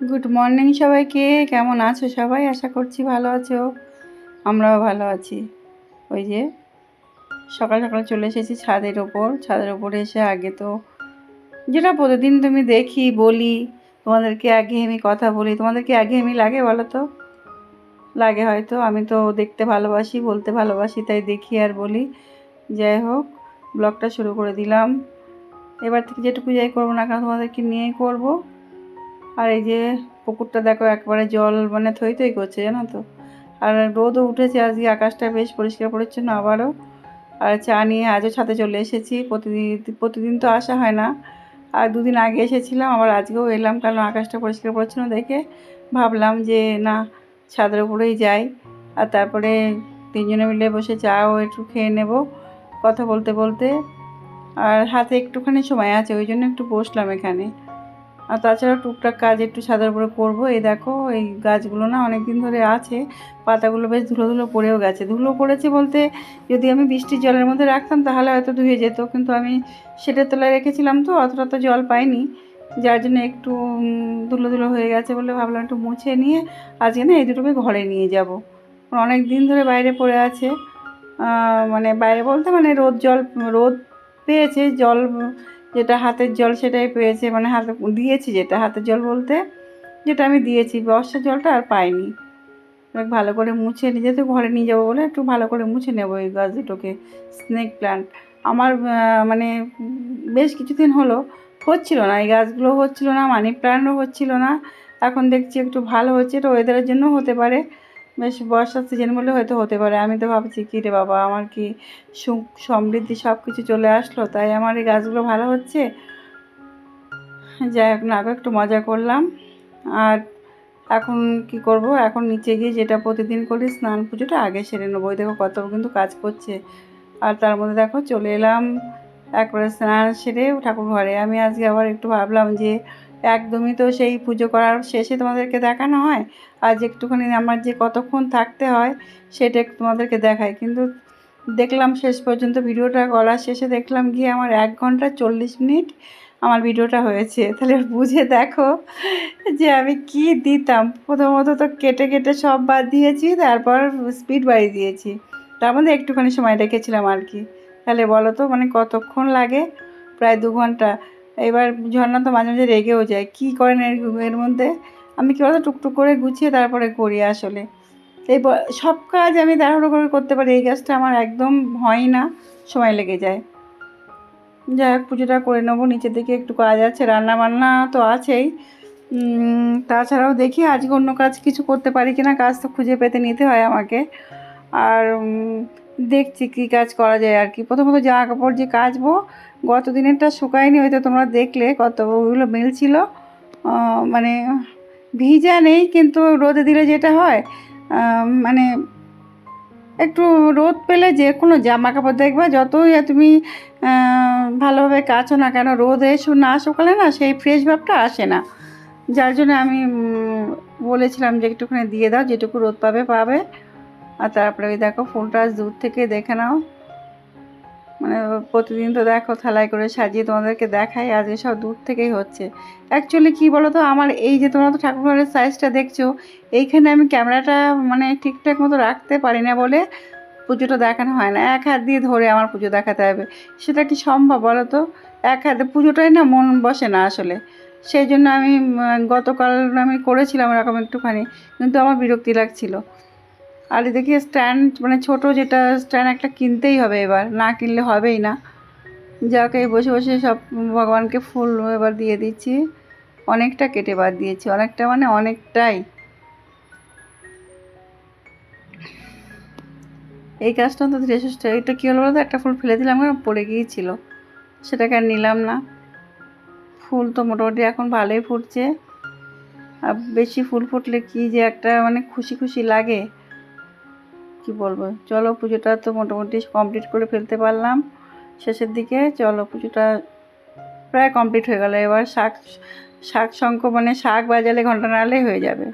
Good morning সবাইকে। কেমন আছো সবাই? আশা করছি ভালো আছো। আমরাও ভালো আছি। ওই যে, সকাল সকাল চলে এসেছি ছাদের ওপর। ছাদের ওপরে এসে আগে তো যেটা প্রতিদিন তুমি দেখি, বলি, তোমাদেরকে একঘেয়েমি কথা বলি। তোমাদেরকে একঘেয়েমি লাগে বলো তো? লাগে হয়তো। আমি তো দেখতে ভালোবাসি, বলতে ভালোবাসি, তাই দেখি আর বলি। যাই হোক ব্লগটা শুরু করে দিলাম। এবার থেকে যেটুকু যাই করব না কেন, তোমাদেরকে নিয়েই করব। আর এই যে পুকুরটা দেখো, একবারে জল মানে থই থই করছে, জানো তো? আর রোদও উঠেছে, আজকে আকাশটা বেশ পরিষ্কার পরিচ্ছন্ন আবারও। আর চা নিয়ে আজও ছাদে চলে এসেছি প্রতিদিন প্রতিদিন তো আসা হয় না। আর দুদিন আগে এসেছিলাম, আবার আজকেও এলাম, কারণ আকাশটা পরিষ্কার পরিচ্ছন্ন দেখে ভাবলাম যে না, ছাদের উপরেই যাই। আর তারপরে তিনজনে মিলে বসে চাও একটু খেয়ে নেব, কথা বলতে বলতে। আর হাতে একটুখানি সময় আছে, ওই জন্য একটু বসলাম এখানে। আর তাছাড়া টুকটাক কাজ একটু সাদার উপরে করব। এই দেখো, এই গাছগুলো না অনেক দিন ধরে আছে, পাতাগুলো বেশ ধুলো ধুলো পড়েও গেছে। ধুলো পড়েছে বলতে যদি আমি বৃষ্টির জলের মধ্যে রাখতাম তাহলে হয়তো ধুয়ে যেত, কিন্তু আমি সেটার তলায় রেখেছিলাম তো, অতটা তো জল পাইনি। যার জন্য একটু ধুলো ধুলো হয়ে গেছে বলে ভাবলাম একটু মুছে নিয়ে আজকে না এই দুটোকে ঘরে নিয়ে যাব। অনেক দিন ধরে বাইরে পড়ে আছে। মানে বাইরে বলতে মানে রোদ জল, রোদ পেয়েছে, জল যেটা হাতের জল সেটাই পেয়েছে মানে হাতে দিয়েছি যেটা হাতের জল বলতে, যেটা আমি দিয়েছি। বর্ষার জলটা আর পাইনি। ভালো করে মুছে নিজে তো ঘরে নিয়ে যাব বলে একটু ভালো করে মুছে নেব এই গাছ দুটোকে স্নেক প্ল্যান্ট আমার মানে বেশ কিছুদিন হলো হচ্ছিল না, এই গাছগুলো হচ্ছিল না, মানি প্ল্যান্টও হচ্ছিল না। এখন দেখছি একটু ভালো হচ্ছে, এটা ওয়েদারের জন্য হতে পারে। বেশ বর্ষার সিজন বলে হয়তো হতে পারে। আমি তো ভাবছি, কী রে বাবা, আমার কি সুখ, সমৃদ্ধি সব কিছু চলে আসলো? তাই আমার এই গাছগুলো ভালো হচ্ছে? যাই হোক না একটু মজা করলাম। আর এখন কি করব? এখন নিচে গিয়ে যেটা প্রতিদিন করি, স্নান পুজোটা আগে সেরে নেব। ওই দেখো কত কিন্তু কাজ করছে। আর তার মধ্যে দেখো, চলে এলাম। একবারে স্নান সেরে ঠাকুর ঘরে। আমি আজকে আবার একটু ভাবলাম যে একদমই তো সেই পুজো করার শেষে তোমাদেরকে দেখানো হয়। আজ একটুখানি আমার যে কতক্ষণ থাকতে হয়, সেটা তোমাদেরকে দেখাই। কিন্তু দেখলাম শেষ পর্যন্ত ভিডিওটা করার শেষে দেখলাম গিয়ে আমার এক ঘণ্টা চল্লিশ মিনিট আমার ভিডিওটা হয়েছে। তাহলে বুঝে দেখো যে আমি কি দিতাম। প্রথমত তো কেটে কেটে সব বাদ দিয়েছি, তারপর স্পিড বাড়িয়ে দিয়েছি। তার মধ্যে একটুখানি সময় রেখেছিলাম আর কি। তাহলে বলো তো মানে কতক্ষণ লাগে? প্রায় দু ঘণ্টা। এবার ঝর্ণা তো মাঝে মাঝে রেগেও যায়। কী করেন এর এর মধ্যে? আমি কী বলতো, টুকটুক করে গুছিয়ে তারপরে করি আসলে। এই সব কাজ আমি তাড়াহুড়ো করে করতে পারি, এই কাজটা আমার একদম হয় না, সময় লেগে যায়। যাই হোক, পুজোটা করে নেব, নিচের দিকে একটু কাজ আছে রান্না বান্না তো আছেই। তাছাড়াও দেখি আজকে অন্য কাজ কিছু করতে পারি কি না কাজ তো খুঁজে পেতে নিতে হয় আমাকে। আর দেখছি কী কাজ করা যায় আর কি। প্রথমত জামা কাপড় যে কাচবো গত দিনেরটা শুকায়নি হয়তো তোমরা দেখলে কত ওগুলো আহ, মানে ভিজা নেই কিন্তু রোদে দিলে যেটা হয় মানে একটু রোদ পেলে যে কোনো জামা কাপড় দেখবা যতই তুমি ভালোভাবে কাছো না কেন রোদে না শুকালে না সেই ফ্রেশ ভাবটা আসে না। যার জন্য আমি বলেছিলাম যে একটুখানি দিয়ে দাও যেটুকু রোদ পাবে পাবে। আর তারপরে ওই দেখো ফুলটা দূর থেকে দেখে নাও। মানে প্রতিদিন তো দেখো থালায় করে সাজিয়ে তোমাদেরকে দেখাই, আজ সব দূর থেকেই হচ্ছে। অ্যাকচুয়ালি কী বলো তো আমার এই যে তোমরা তো ঠাকুরঘরের সাইজটা দেখছ, এইখানে আমি ক্যামেরাটা মানে ঠিকঠাক মতো রাখতে পারি না বলে পুজোটা দেখানো হয় না। এক হাত দিয়ে ধরে আমার পুজো দেখাতে হবে। সেটা কি সম্ভব বলো তো? এক হাতে পুজোটাই না মন বসে না আসলে। সেই জন্য আমি গতকাল আমি করেছিলাম এরকম একটুখানি, কিন্তু আমার বিরক্তি লাগছিল। আর দেখি স্ট্যান্ড মানে ছোট যেটা স্ট্যান্ড একটা কিনতেই হবে এবার, না কিনলে হবেই না। যাকে বসে বসে সব ভগবানকে ফুল এবার দিয়ে দিচ্ছি। অনেকটা কেটে বাদ দিয়েছি, অনেকটা মানে অনেকটাই। এই কাজটা তো ধীরে সুস্থ এটা কী হলো বলতো? একটা ফুল ফেলে দিলাম, কেন পড়ে গিয়েছিল? সেটাকে আর নিলাম না। ফুল তো মোটামুটি এখন ভালোই ফুটছে। আর বেশি ফুল ফুটলে কি যে একটা মানে খুশি খুশি লাগে। কি বলব? চলো পুজোটা তো মোটামুটি কমপ্লিট করে ফেলতে পারলাম। শেষের দিকে চলো পুজোটা প্রায় কমপ্লিট হয়ে গেল। এবার শাক শাক শঙ্খ মানে শাক বাজালে ঘণ্টা নাড়লেই হয়ে যাবে।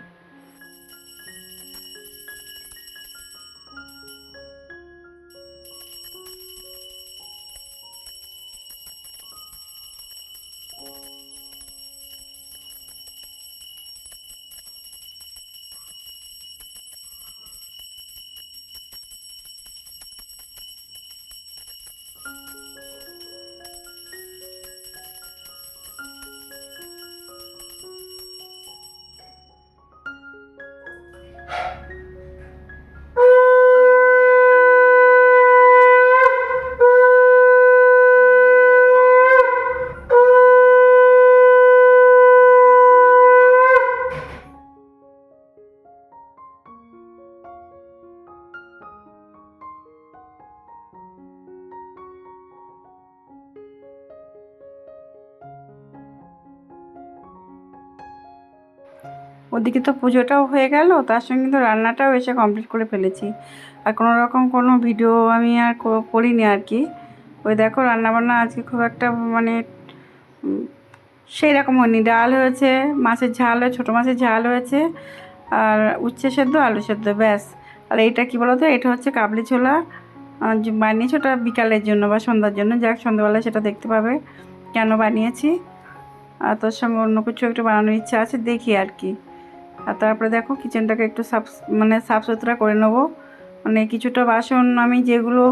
ওদিকে তো পুজোটাও হয়ে গেল, তার সঙ্গে কিন্তু রান্নাটাও এসে কমপ্লিট করে ফেলেছি। আর কোনো রকম কোনো ভিডিও আমি আর করিনি আর কি। ওই দেখো রান্নাবান্না আজকে খুব একটা মানে সেই রকম হয়নি। ডাল হয়েছে, মাছের ঝাল হয়ে, ছোটো মাছের ঝাল হয়েছে, আর উচ্ছে সেদ্ধ, আলু সেদ্ধ, ব্যাস। আর এইটা কী বলো তো এটা হচ্ছে কাবলি ছোলা। বানিয়েছি ওটা বিকালের জন্য বা সন্ধ্যার জন্য। যাক, সন্ধ্যাবেলায় সেটা দেখতে পাবে কেন বানিয়েছি। আর তোর সঙ্গে অন্য কিছু একটু বানানোর ইচ্ছা আছে, দেখি আর কি। আর তারপরে দেখো কিচেনটাকে একটু সাফ মানে সাফ সুতরা করে নেব। মানে কিছুটা বাসন আমি যেগুলো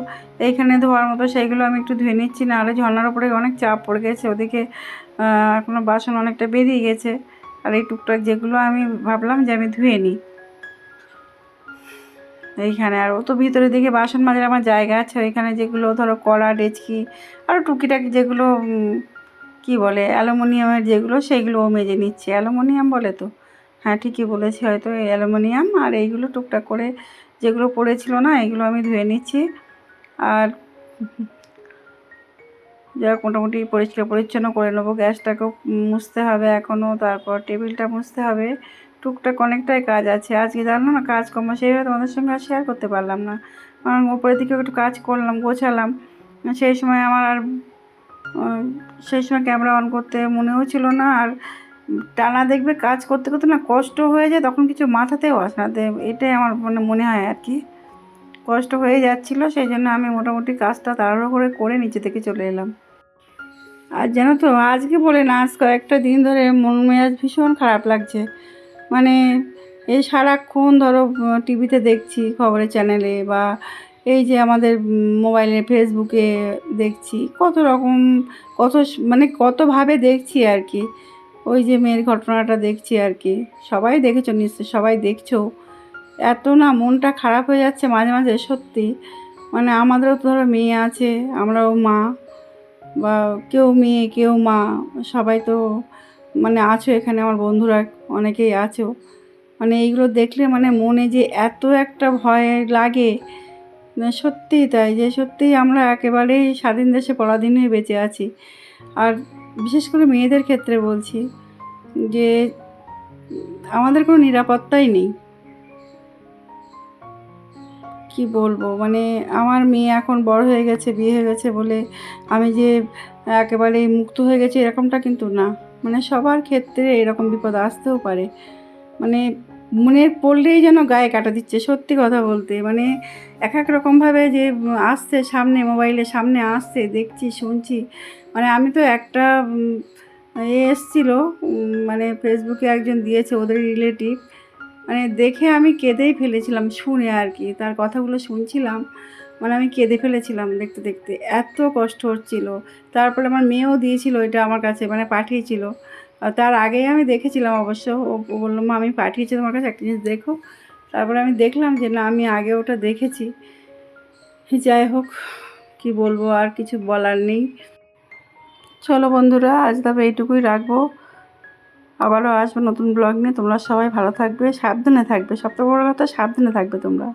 এইখানে ধোয়ার মতো সেইগুলো আমি একটু ধুয়ে নিচ্ছি না নাহলে ঝর্নার উপরে অনেক চাপ পড়ে গেছে। ওদিকে এখনও বাসন অনেকটা বেরিয়ে গেছে। আর এই টুকটাক যেগুলো আমি ভাবলাম যে আমি ধুয়ে নিই। এইখানে আর ও তো ভিতরের দিকে বাসন মাজার আমার জায়গা আছে। ওইখানে যেগুলো ধরো কড়া, ডেচকি আরও টুকিটাকি যেগুলো কি বলে, অ্যালুমিনিয়ামের যেগুলো সেইগুলো ও মেজে নিচ্ছে। অ্যালুমিনিয়াম বলে তো? হ্যাঁ ঠিকই বলেছি। হয়তো এই অ্যালুমিনিয়াম আর এইগুলো টুকটাক করে যেগুলো পড়েছিল না, এগুলো আমি ধুয়ে নিচ্ছি। আর যা মোটামুটি পরিষ্কার পরিচ্ছন্ন করে নেব। গ্যাসটাকেও মুছতে হবে এখনও তারপর টেবিলটা মুছতে হবে। টুকটাক অনেকটাই কাজ আছে। আজকে জানো না কাজ কাজকর্ম সেইভাবে তোমাদের সঙ্গে আর শেয়ার করতে পারলাম না। কারণ উপরের দিকে একটু কাজ করলাম, গোছালাম। সেই সময় আমার আর সেই সময় ক্যামেরা অন করতে মনেও ছিল না। আর টানা দেখবে কাজ করতে করতে না কষ্ট হয়ে যায়, তখন কিছু মাথাতেও আসে না। এটাই আমার মানে মনে হয় আর কি। কষ্ট হয়ে যাচ্ছিল সেই জন্য আমি মোটামুটি কাজটা তাড়াহুড়ো করে করে নিচে থেকে চলে এলাম। আর জানো তো, আজকে বলে না, আজ কয়েকটা দিন ধরে মন মেজাজ ভীষণ খারাপ লাগছে। মানে এই সারাক্ষণ ধরো, টিভিতে দেখছি খবরের চ্যানেলে বা এই যে আমাদের মোবাইলে, ফেসবুকে দেখছি, কত রকম, কত মানে কতভাবে দেখছি আর কি। ওই যে মেয়ের ঘটনাটা দেখছি আর কি। সবাই দেখেছ নিশ্চয় সবাই দেখছ। এত না মনটা খারাপ হয়ে যাচ্ছে মাঝে মাঝে, সত্যি। মানে আমাদেরও তো ধরো মেয়ে আছে, আমরাও মা, বা কেউ মেয়ে, কেউ মা, সবাই তো মানে আছো এখানে, আমার বন্ধুরা অনেকেই আছো। মানে এইগুলো দেখলে মানে মনে যে এত একটা ভয় লাগে। সত্যিই তাই যে সত্যিই আমরা একেবারেই স্বাধীন দেশে পরাধীন হয়ে বেঁচে আছি। আর বিশেষ করে মেয়েদের ক্ষেত্রে বলছি যে আমাদের কোনো নিরাপত্তাই নেই। কি বলব? মানে আমার মেয়ে এখন বড় হয়ে গেছে, বিয়ে হয়ে গেছে বলে আমি যে একেবারে মুক্ত হয়ে গেছি এরকমটা কিন্তু না। মানে সবার ক্ষেত্রে এরকম বিপদ আসতেও পারে। মানে মনে পড়লেই যেন গায়ে কাটা দিচ্ছে, সত্যি কথা বলতে। মানে এক এক রকমভাবে যে আসছে সামনে, মোবাইলে সামনে আসছে, দেখছি, শুনছি। মানে আমি তো একটা এ এসছিলো মানে ফেসবুকে একজন দিয়েছে ওদের রিলেটিভ মানে দেখে আমি কেঁদেই ফেলেছিলাম, শুনে আর কি, তার কথাগুলো শুনছিলাম মানে আমি কেঁদে ফেলেছিলাম দেখতে দেখতে, এত কষ্ট হচ্ছিল। তারপরে আমার মেয়েও দিয়েছিল এটা আমার কাছে মানে পাঠিয়েছিল। তার আগেই আমি দেখেছিলাম অবশ্য, ও বলল, মা, আমি পাঠিয়েছি তোমার কাছে, একটা জিনিস দেখো। তারপরে আমি দেখলাম যে, না, আমি আগে ওটা দেখেছি। যাই হোক, কি বলব, আর কিছু বলার নেই। চলো বন্ধুরা, আজ তবে এইটুকুই রাখব। আবারও আসব নতুন ব্লগ নিয়ে। তোমরা সবাই ভালো থাকবে, সাবধানে থাকবে। সবথেকে বড় কথা, সাবধানে থাকবে তোমরা।